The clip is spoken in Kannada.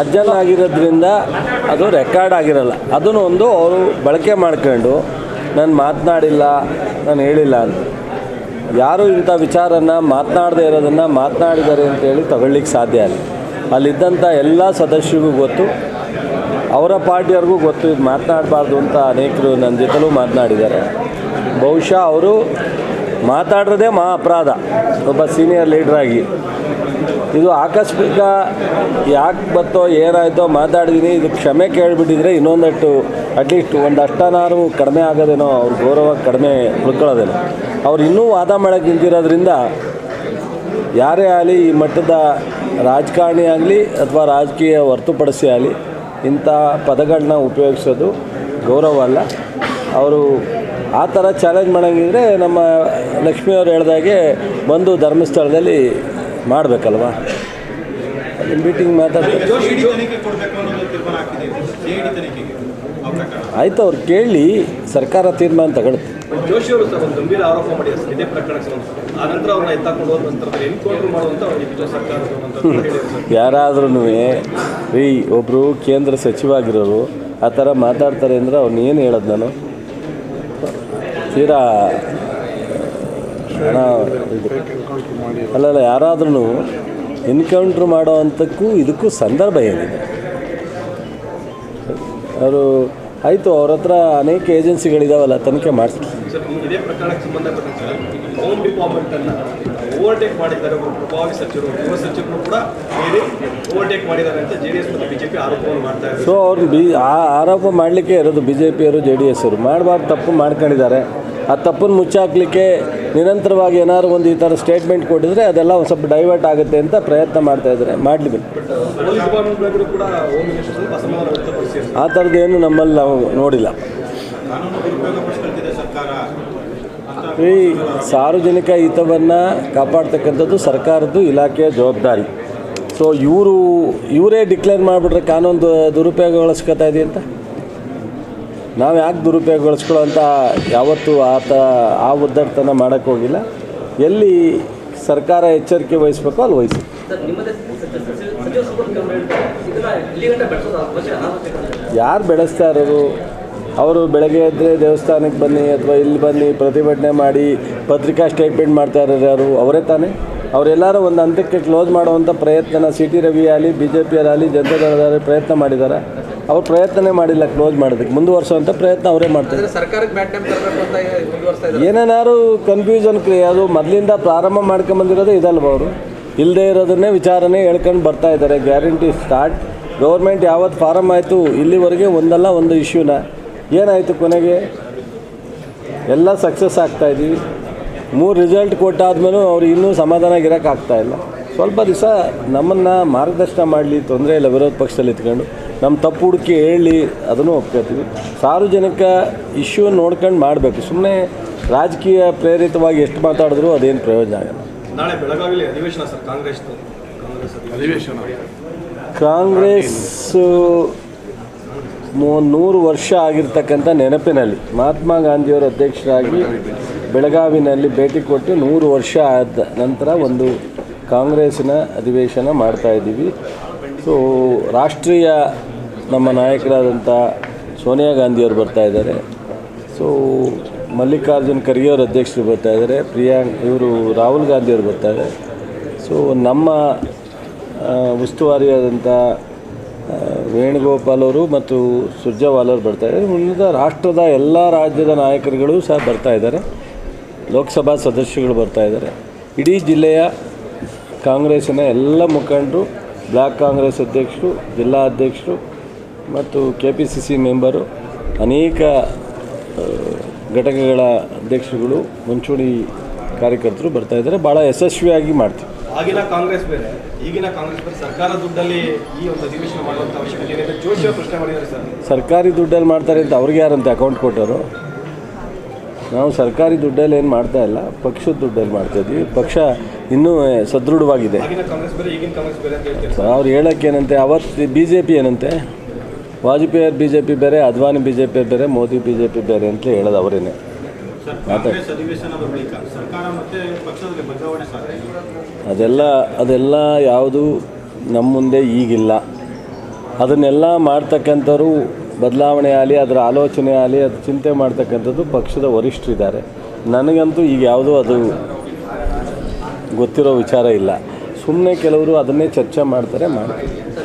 ಅಜ್ಜನಾಗಿರೋದ್ರಿಂದ ಅದು ರೆಕಾರ್ಡ್ ಆಗಿರಲ್ಲ. ಅದನ್ನು ಒಂದು ಅವರು ಬಳಕೆ ಮಾಡ್ಕೊಂಡು, ನಾನು ಮಾತನಾಡಿಲ್ಲ, ನಾನು ಹೇಳಿಲ್ಲ ಅಂತ. ಯಾರು ಇಂಥ ವಿಚಾರನ ಮಾತನಾಡದೇ ಇರೋದನ್ನು ಮಾತನಾಡಿದ್ದಾರೆ ಅಂತೇಳಿ ತಗೊಳ್ಳಿಕ್ಕೆ ಸಾಧ್ಯ ಇಲ್ಲ. ಅಲ್ಲಿದ್ದಂಥ ಎಲ್ಲ ಸದಸ್ಯರಿಗೂ ಗೊತ್ತು. ಅವರ ಪಾರ್ಟಿಯವ್ರಿಗೂ ಗೊತ್ತು, ಇದು ಮಾತನಾಡಬಾರ್ದು ಅಂತ ಅನೇಕರು ನನ್ನ ಜೊತೆಲೂ ಮಾತನಾಡಿದ್ದಾರೆ. ಬಹುಶಃ ಅವರು ಮಾತಾಡಿರೋದೇ ಮಹಾ ಅಪರಾಧ ಒಬ್ಬ ಸೀನಿಯರ್ ಲೀಡ್ರಾಗಿ ಇದು ಆಕಸ್ಮಿಕ ಯಾಕೆ ಬತ್ತೋ, ಏನಾಯ್ತೋ ಮಾತಾಡಿದ್ದೀನಿ ಇದು ಕ್ಷಮೆ ಕೇಳಿಬಿಟ್ಟಿದ್ರೆ ಇನ್ನೊಂದಷ್ಟು ಅಟ್ಲೀಸ್ಟ್ ಒಂದು ಅಷ್ಟನಾರು ಕಡಿಮೆ ಆಗೋದೇನೋ, ಅವ್ರ ಗೌರವ ಕಡಿಮೆ ಉಳ್ಕೊಳ್ಳೋದೇನೋ. ಅವ್ರು ಇನ್ನೂ ವಾದ ಮಾಡೋಕೆ ನಿಂತಿರೋದ್ರಿಂದ ಯಾರೇ ಆಗಲಿ ಈ ಮಟ್ಟದ ರಾಜಕಾರಣಿ ಆಗಲಿ ಅಥವಾ ರಾಜಕೀಯ ಹೊರ್ತುಪಡಿಸಿ ಆಗಲಿ, ಇಂಥ ಪದಗಳನ್ನ ಉಪಯೋಗಿಸೋದು ಗೌರವ ಅಲ್ಲ. ಅವರು ಆ ಥರ ಚಾಲೆಂಜ್ ಮಾಡೋಂಗಿದ್ರೆ ನಮ್ಮ ಲಕ್ಷ್ಮಿಯವರು ಹೇಳ್ದಾಗೆ ಬಂದು ಧರ್ಮಸ್ಥಳದಲ್ಲಿ ಮಾಡಬೇಕಲ್ವಾ? ಮೀಟಿಂಗ್ ಮಾತಾಡ್ತಾರೆ ಆಯಿತು ಅವ್ರು ಕೇಳಿ ಸರ್ಕಾರ ತೀರ್ಮಾನ ತಗೊಳುತ್ತೆ ಜೋಶಿ ಅವರು ಒಂದು ಗಂಭೀರ ಆರೋಪ ಮಾಡಿ ಇದೇ ಪ್ರಕರಣಕ್ಕೆ ಆ ನಂತರ ಅವ್ರನ್ನ ಎತ್ತಾಕೊಂಡು ಹೋದ ಎನ್ಕೌಂಟರ್ ಮಾಡುವಂತ ಯಾರಾದ್ರೂ ರೀ ಒಬ್ಬರು ಕೇಂದ್ರ ಸಚಿವ ಆಗಿರೋರು ಆ ಥರ ಮಾತಾಡ್ತಾರೆ ಅಂದರೆ ಅವ್ನು ಏನು ಹೇಳೋದು ನಾನು? ತೀರಾ ಅಲ್ಲಲ್ಲ ಯಾರಾದ್ರೂ ಎನ್ಕೌಂಟ್ರ್ ಮಾಡೋ ಅಂಥಕ್ಕೂ ಇದಕ್ಕೂ ಸಂದರ್ಭ ಏನಿದೆ? ಅವರು ಆಯಿತು ಅವ್ರ ಹತ್ರ ಅನೇಕ ಏಜೆನ್ಸಿಗಳಿದಾವಲ್ಲ ತನಿಖೆ ಮಾಡಿಸ್ತೀವಿ ಸರ್ ಈ ಇದೇ ಪ್ರಕರಣಕ್ಕೆ ಸಂಬಂಧಪಟ್ಟಂತೆ ಸರ್ ಹೋಮ್ ಡಿಪಾರ್ಟ್ಮೆಂಟ್ ಅನ್ನ ಓವರ್ಟೇಕ್ ಮಾಡಿದ್ದಾರೆ ಒಬ್ಬರು ಪ್ರಭಾವಿ ಸಚಿವರು ಗೃಹ ಸಚಿವರು ಕೂಡ ಹೇಳಿ ಓವರ್ಟೇಕ್ ಮಾಡಿದ್ದಾರೆ ಅಂತ ಜೆ ಡಿ ಎಸ್ ಮತ್ತು ಬಿಜೆಪಿ ಆರೋಪವನ್ನು ಮಾಡ್ತಾ ಇದ್ದಾರೆ. ಸೊ ಅವ್ರು ಬಿ ಆ ಆರೋಪ ಮಾಡಲಿಕ್ಕೆ ಇರೋದು ಬಿ ಜೆ ಪಿಯವರು ಜೆ ಡಿ ಎಸ್ ಅವರು. ಮಾಡಬಾರ್ದು ತಪ್ಪು ಮಾಡ್ಕೊಂಡಿದ್ದಾರೆ. ಆ ತಪ್ಪನ್ನು ಮುಚ್ಚಾಕ್ಲಿಕ್ಕೆ ನಿರಂತರವಾಗಿ ಏನಾದ್ರು ಒಂದು ಈ ಥರ ಸ್ಟೇಟ್ಮೆಂಟ್ ಕೊಟ್ಟಿದ್ರೆ ಅದೆಲ್ಲ ಒಂದು ಸ್ವಲ್ಪ ಡೈವರ್ಟ್ ಆಗುತ್ತೆ ಅಂತ ಪ್ರಯತ್ನ ಮಾಡ್ತಾ ಇದ್ದಾರೆ. ಮಾಡಲಿ ಆ ಥರದ್ದೇನು ನಮ್ಮಲ್ಲಿ ನಾವು ನೋಡಿಲ್ಲ. ಈ ಸಾರ್ವಜನಿಕ ಹಿತವನ್ನು ಕಾಪಾಡ್ತಕ್ಕಂಥದ್ದು ಸರ್ಕಾರದ್ದು ಇಲಾಖೆಯ ಜವಾಬ್ದಾರಿ. ಸೊ ಇವರು, ಇವರೇ ಡಿಕ್ಲೇರ್ ಮಾಡಿಬಿಟ್ರೆ ಕಾನೂನು ದುರುಪಯೋಗಗಳು ದುರುಪಯೋಗಗೊಳಿಸ್ಕೊತಾ ಇದೆ ಅಂತ ನಾವು ಯಾಕೆ ದುರುಪಯೋಗಗೊಳಿಸ್ಕೊಳ್ಳೋ ಅಂತ ಯಾವತ್ತೂ ಆತ ಆ ಉದ್ದಟತನ ಮಾಡೋಕ್ಕೆ ಹೋಗಿಲ್ಲ. ಎಲ್ಲಿ ಸರ್ಕಾರ ಎಚ್ಚರಿಕೆ ವಹಿಸ್ಬೇಕೋ ಅಲ್ಲಿ ವಹಿಸಿ. ಯಾರು ಬೆಳೆಸ್ತಾ ಇರೋರು ಅವರು ಬೆಳಗ್ಗೆ ಎದ್ದರೆ ದೇವಸ್ಥಾನಕ್ಕೆ ಬನ್ನಿ ಅಥವಾ ಇಲ್ಲಿ ಬನ್ನಿ ಪ್ರತಿಭಟನೆ ಮಾಡಿ ಪತ್ರಿಕಾ ಸ್ಟೇಟ್ಮೆಂಟ್ ಮಾಡ್ತಾ ಇರೋರು ಯಾರು? ಅವರೇ ತಾನೇ? ಅವರೆಲ್ಲರೂ ಒಂದು ಹಂತಕ್ಕೆ ಕ್ಲೋಸ್ ಮಾಡುವಂಥ ಪ್ರಯತ್ನನ ಸಿ ಟಿ ರವಿ ಆಗಲಿ ಬಿ ಜೆ ಪಿಯರಾಗಲಿ ಜನತಾದಳದಲ್ಲಿ ಪ್ರಯತ್ನ ಮಾಡಿದ್ದಾರೆ. ಅವ್ರು ಪ್ರಯತ್ನನೇ ಮಾಡಿಲ್ಲ ಕ್ಲೋಸ್ ಮಾಡೋದಕ್ಕೆ. ಮುಂದುವರ್ಸೋವಂಥ ಪ್ರಯತ್ನ ಅವರೇ ಮಾಡ್ತಾರೆ ಏನೇನಾದ್ರು ಕನ್ಫ್ಯೂಷನ್ ಕ್ರಿಯೆ ಮೊದಲಿಂದ ಪ್ರಾರಂಭ ಮಾಡ್ಕೊಂಬಂದಿರೋದೇ ಇದಲ್ವ ಅವರು? ಇಲ್ಲದೇ ಇರೋದನ್ನೇ ವಿಚಾರನೆ ಹೇಳ್ಕೊಂಡು ಬರ್ತಾ ಇದ್ದಾರೆ. ಗ್ಯಾರಂಟಿ ಸ್ಟಾರ್ಟ್ ಗೌರ್ಮೆಂಟ್ ಯಾವತ್ತು ಫಾರಮ್ ಆಯಿತು ಇಲ್ಲಿವರೆಗೆ ಒಂದಲ್ಲ ಒಂದು ಇಶ್ಯೂನ ಏನಾಯಿತು ಕೊನೆಗೆ? ಎಲ್ಲ ಸಕ್ಸಸ್ ಆಗ್ತಾ ಇದ್ದೀವಿ. ಮೂರು ರಿಸಲ್ಟ್ ಕೊಟ್ಟಾದ್ಮೇಲೂ ಅವ್ರು ಇನ್ನೂ ಸಮಾಧಾನ ಆಗ್ತಾ ಇಲ್ಲ. ಸ್ವಲ್ಪ ದಿವಸ ನಮ್ಮನ್ನು ಮಾರ್ಗದರ್ಶನ ಮಾಡಲಿ ತೊಂದರೆ ಇಲ್ಲ ವಿರೋಧ ಪಕ್ಷದಲ್ಲಿ ಇಟ್ಕೊಂಡು. ನಮ್ಮ ತಪ್ಪು ಹುಡುಕಿ ಹೇಳಿ ಅದನ್ನು ಒಪ್ಕೋತೀವಿ. ಸಾರ್ವಜನಿಕ ಇಶ್ಯೂ ನೋಡ್ಕೊಂಡು ಮಾಡಬೇಕು. ಸುಮ್ಮನೆ ರಾಜಕೀಯ ಪ್ರೇರಿತವಾಗಿ ಎಷ್ಟು ಮಾತಾಡಿದ್ರು ಅದೇನು ಪ್ರಯೋಜನ ಆಗಲ್ಲ. ನಾಳೆ ಬೆಳಗಾವಿಲಿ ಅಧಿವೇಶನ ಸರ್ ಕಾಂಗ್ರೆಸ್ ಕಾಂಗ್ರೆಸ್ ಅಧಿವೇಶನ. ಕಾಂಗ್ರೆಸ್ಸು ಮೂ- ನೂರು ವರ್ಷ ಆಗಿರ್ತಕ್ಕಂಥ ನೆನಪಿನಲ್ಲಿ ಮಹಾತ್ಮ ಗಾಂಧಿಯವರ ಅಧ್ಯಕ್ಷರಾಗಿ ಬೆಳಗಾವಿನಲ್ಲಿ ಭೇಟಿ ಕೊಟ್ಟು ನೂರು ವರ್ಷ ಆದ ನಂತರ ಒಂದು ಕಾಂಗ್ರೆಸ್ಸಿನ ಅಧಿವೇಶನ ಮಾಡ್ತಾ ಇದ್ದೀವಿ. ಸೊ ರಾಷ್ಟ್ರೀಯ ನಮ್ಮ ನಾಯಕರಾದಂಥ ಸೋನಿಯಾ ಗಾಂಧಿಯವರು ಬರ್ತಾ ಇದ್ದಾರೆ. ಸೊ ಮಲ್ಲಿಕಾರ್ಜುನ್ ಖರ್ಗೆಯವರು ಅಧ್ಯಕ್ಷರು ಬರ್ತಾ ಇದ್ದಾರೆ. ಪ್ರಿಯಾಂಕ್ ಇವರು ರಾಹುಲ್ ಗಾಂಧಿಯವರು ಬರ್ತಾರೆ ಸೊ ನಮ್ಮ ಉಸ್ತುವಾರಿಯಾದಂಥ ವೇಣುಗೋಪಾಲ್ ಅವರು ಮತ್ತು ಸುರ್ಜೇವಾಲ್ ಅವರು ಬರ್ತಾ ಇದ್ದಾರೆ. ಉಳಿದ ರಾಷ್ಟ್ರದ ಎಲ್ಲ ರಾಜ್ಯದ ನಾಯಕರುಗಳು ಸಹ ಬರ್ತಾ ಇದ್ದಾರೆ. ಲೋಕಸಭಾ ಸದಸ್ಯಗಳು ಬರ್ತಾ ಇದ್ದಾರೆ. ಇಡೀ ಜಿಲ್ಲೆಯ ಕಾಂಗ್ರೆಸ್ಸಿನ ಎಲ್ಲ ಮುಖಂಡರು ಬ್ಲಾಕ್ ಕಾಂಗ್ರೆಸ್ ಅಧ್ಯಕ್ಷರು ಜಿಲ್ಲಾ ಅಧ್ಯಕ್ಷರು ಮತ್ತು K P C C member ಅನೇಕ ಘಟಕಗಳ ಅಧ್ಯಕ್ಷರುಗಳು ಮುಂಚೂಣಿ ಕಾರ್ಯಕರ್ತರು ಬರ್ತಾ ಇದ್ದಾರೆ. ಭಾಳ ಯಶಸ್ವಿಯಾಗಿ ಮಾಡ್ತೀವಿ. ಆಗಿನ ಕಾಂಗ್ರೆಸ್ ಬೇರೆ ಈಗಿನ ಕಾಂಗ್ರೆಸ್ ಬೇರೆ ಸರ್ಕಾರ ದುಡ್ಡಲ್ಲಿ ಈ ಒಂದು ಅಧಿವೇಶನ ಮಾಡುವಂತ ಅವಶ್ಯಕತೆ ಏನಿದೆ ಜೋಶಿ ಪ್ರಶ್ನೆ ಮಾಡಿದ್ದಾರೆ ಸರ್. ಸರ್ಕಾರಿ ದುಡ್ಡಲ್ಲಿ ಮಾಡ್ತಾರೆ ಅಂತ ಅವ್ರಿಗೆ ಯಾರಂತೆ ಅಕೌಂಟ್ ಕೊಟ್ಟರು ನಾವು ಸರ್ಕಾರಿ ದುಡ್ಡಲ್ಲಿ ಏನು ಮಾಡ್ತಾ ಇಲ್ಲ ಪಕ್ಷದ ದುಡ್ಡಲ್ಲಿ ಮಾಡ್ತಾ ಇದ್ದೀವಿ. ಪಕ್ಷ ಇನ್ನೂ ಸದೃಢವಾಗಿದೆ. ಆಗಿನ ಕಾಂಗ್ರೆಸ್ ಏನಂತೆ ಅವ್ರು ಅವತ್ತು ಬಿ ಜೆ ಪಿ ಏನಂತೆ? ವಾಜಪೇಯಿ ಬಿ ಜೆ ಪಿ ಬೇರೆ ಅದ್ವಾನಿ ಬಿ ಜೆ ಪಿ ಬೇರೆ ಮೋದಿ ಬಿ ಜೆ ಪಿ ಬೇರೆ ಅಂತ ಹೇಳೋದು ಅವರೇನೆ. ಅದೆಲ್ಲ ಅದೆಲ್ಲ ಯಾವುದು ನಮ್ಮ ಮುಂದೆ ಈಗಿಲ್ಲ. ಅದನ್ನೆಲ್ಲ ಮಾಡ್ತಕ್ಕಂಥವ್ರು ಬದಲಾವಣೆ ಆಗಲಿ, ಅದರ ಆಲೋಚನೆ ಆಗಲಿ ಅದು ಚಿಂತೆ ಮಾಡ್ತಕ್ಕಂಥದ್ದು ಪಕ್ಷದ ವರಿಷ್ಠರಿದ್ದಾರೆ. ನನಗಂತೂ ಈಗ ಯಾವುದೂ ಅದು ಗೊತ್ತಿರೋ ವಿಚಾರ ಇಲ್ಲ. ಸುಮ್ಮನೆ ಕೆಲವರು ಅದನ್ನೇ ಚರ್ಚೆ ಮಾಡ್ತಾರೆ ಮಾಡ್ತಾರೆ.